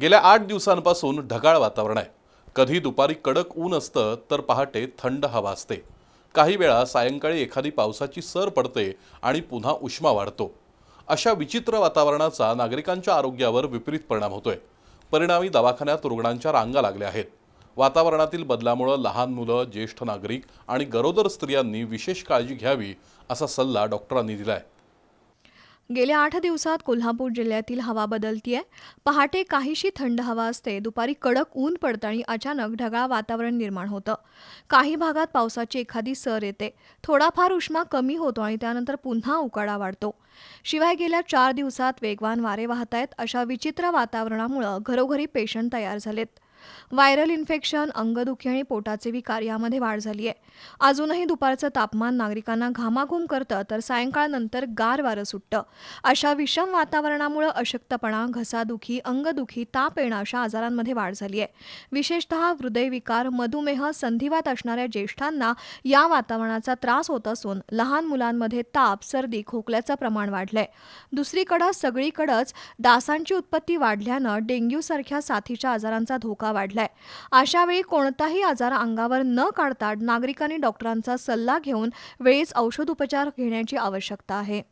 गेल्या आठ दिवसांपासून ढगाळ वातावरण आहे. कधी दुपारी कडक ऊन असतं तर पहाटे थंड हवा असते. काही वेळा सायंकाळी एखादी पावसाची सर पडते आणि पुन्हा उष्मा वाढतो. अशा विचित्र वातावरणाचा नागरिकांच्या आरोग्यावर विपरीत परिणाम होतोय. परिणामी दवाखान्यात रुग्णांच्या रांगा लागल्या आहेत. वातावरणातील बदलामुळं लहान मुलं ज्येष्ठ नागरिक आणि गरोदर स्त्रियांनी विशेष काळजी घ्यावी असा सल्ला डॉक्टरांनी दिलाय. गेल्या आठ दिवसात कोल्हापूर जिल्ह्यातील हवा बदलतीये. पहाटे काहीशी थंड हवा असते. दुपारी कडक ऊन पडतं आणि अचानक ढगाळ वातावरण निर्माण होतं. काही भागात पावसाची एखादी सर येते. थोडाफार उष्मा कमी होतो आणि त्यानंतर पुन्हा उकाडा वाढतो. शिवाय गेल्या चार दिवसात वेगवान वारे वाहत आहेत अशा विचित्र वातावरणामुळं घरोघरी पेशंट तयार झालेत. व्हायरल इन्फेक्शन अंगदुखी आणि पोटाचे विकार यामध्ये वाढ झाली आहे. अजूनही दुपारचं तापमान नागरिकांना घामाघूम करतं तर सायंकाळनंतर गार वारं सुटतं. अशा विषम वातावरणामुळे अशक्तपणा घसादुखी अंगदुखी ताप येणं अशा आजारांमध्ये वाढ झाली आहे. विशेषतः हृदयविकार मधुमेह संधिवात असणाऱ्या ज्येष्ठांना या वातावरणाचा त्रास होत असून लहान मुलांमध्ये ताप सर्दी खोकल्याचं प्रमाण वाढलंय. दुसरीकडं सगळीकडंच डासांची उत्पत्ती वाढल्यानं डेंग्यूसारख्या साथीच्या आजारांचा धोका धोका वाढलाय अशावेळी कोणताही आजार अंगावर न काढता नागरिकांनी डॉक्टरांचा सल्ला घेऊन वेळीच औषधोपचार घेण्याची आवश्यकता आहे.